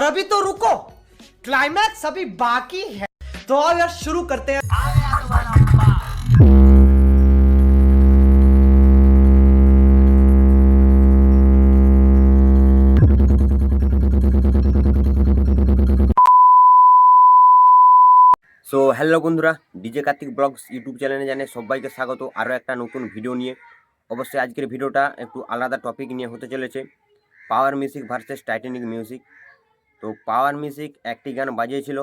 আর V তো रुको climax अभी बाकी है तो आओ यार शुरू करते हैं सो हेलो বন্ধুরা ডিজে কার্তিক ব্লগস ইউটিউব চ্যানেলে জানেন সবাইকে স্বাগত আর একটা নতুন ভিডিও নিয়ে অবশ্যই আজকের ভিডিওটা একটু আলাদা টপিক নিয়ে হতে চলেছে power music versus Titanic music তো পাওয়ার মিউজিক একটি গান বাজিয়েছিল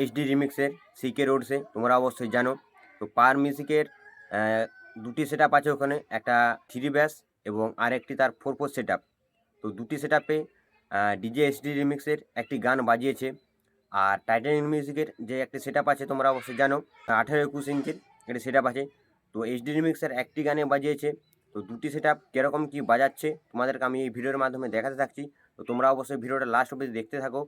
এইচডি রিমিক্সের সিকে রোডসে তোমরা অবশ্যই জানো তো পাওয়ার মিউজিকের দুটি সেট আপ আছে ওখানে একটা থ্রি ব্যাস এবং আরেকটি তার ফোর ফোর সেট আপ তো দুটি সেট আপে ডিজে এসডি রিমিক্সের একটি গান বাজিয়েছে আর টাইটানিক মিউজিকের যে একটি সেট আছে তোমরা অবশ্যই জানো আঠেরো একুশ ইঞ্চের একটি সেট আছে তো এইচডি রিমিক্সের একটি গানে বাজিয়েছে তো দুটি সেট আপ কীরকম কী বাজাচ্ছে তোমাদেরকে আমি এই ভিডিওর মাধ্যমে দেখাতে থাকছি তো তোমরা অবশ্যই ভিডিওটা লাস্ট অবধি দেখতে থাকো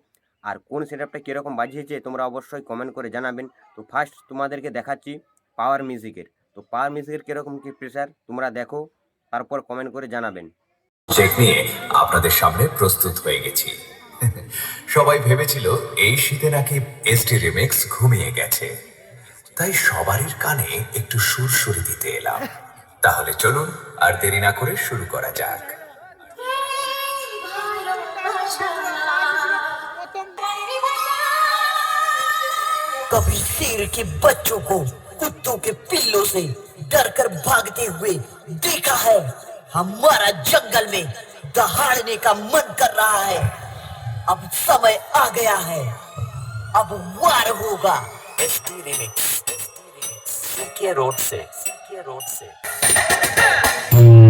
আর কোন সেট আপটা কীরকম বাজিয়েছে তোমরা অবশ্যই কমেন্ট করে জানাবেন তো ফার্স্ট তোমাদেরকে দেখাচ্ছি পাওয়ার মিউজিকের তো পাওয়ার মিউজিকের কীরকম কী প্রেশার তোমরা দেখো তারপর কমেন্ট করে জানাবেন চেক নিয়ে আপনাদের সামনে প্রস্তুত হয়ে গেছি সবাই ভেবেছিল এই শীতে নাকি এসটি রিমিক্স ঘুমিয়ে গেছে তাই সবারই কানে একটু সুর সুরি দিতে এলাম তাহলে চলুন আর দেরি না করে শুরু করা যাক कभी शेर के बच्चों को कुत्तों के पिल्लों से डर कर भागते हुए देखा है हमारा जंगल में दहाड़ने का मन कर रहा है अब समय आ गया है अब वार होगा रोड से रोड से hmm.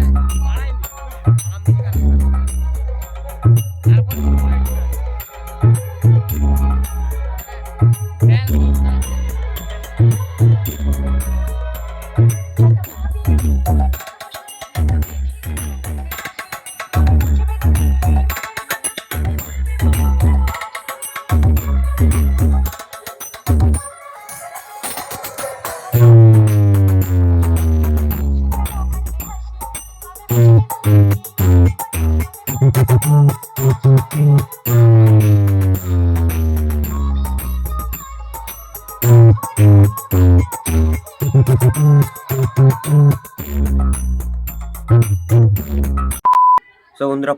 সবুনরা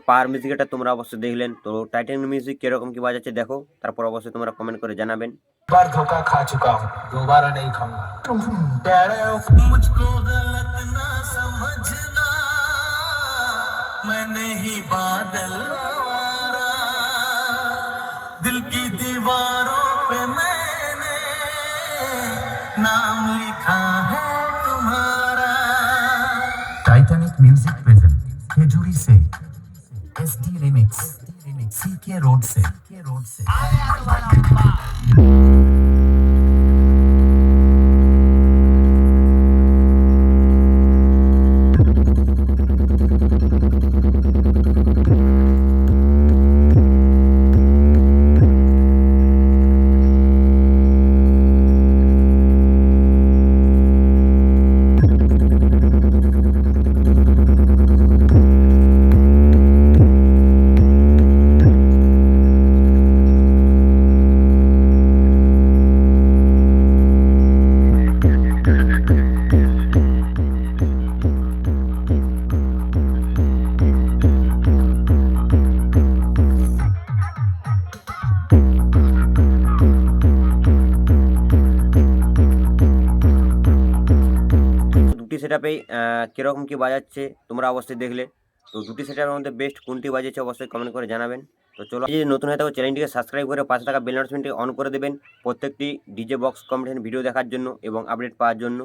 পার মিউজিকটা তোমরা অবশ্যই দেখলেন তো টাইটান মিউজিক কি রকম কি বাজছে দেখো তারপর অবশ্যই তোমরা কমেন্ট করে জানাবেন একবার ধোঁকা खा चुका हूं दोबारा नहीं খাবো डरे मुझको बादल दिल की दीवारों पे मैंने नाम लिखा है तुम्हारा टाइटैनिक म्यूजिक प्रेजेंट खेजूरी से एस डी रिमिक्स सी के रोड से के रोड से সেট আপেই কীরকম কী বাজাচ্ছে তোমরা অবশ্যই দেখলে তো দুটি সেট আপের মধ্যে বেস্ট কোনটি বাজিয়েছে অবশ্যই কমেন্ট করে জানাবেন তো চলো যদি নতুন হয়ে থাকো চ্যানেলটিকে সাবস্ক্রাইব করে পাশে থাকা বেল নোটিফিকেশনটি অন করে দেবেন প্রত্যেকটি ডিজে বক্স কম্পিটিশন ভিডিও দেখার জন্য এবং আপডেট পাওয়ার জন্য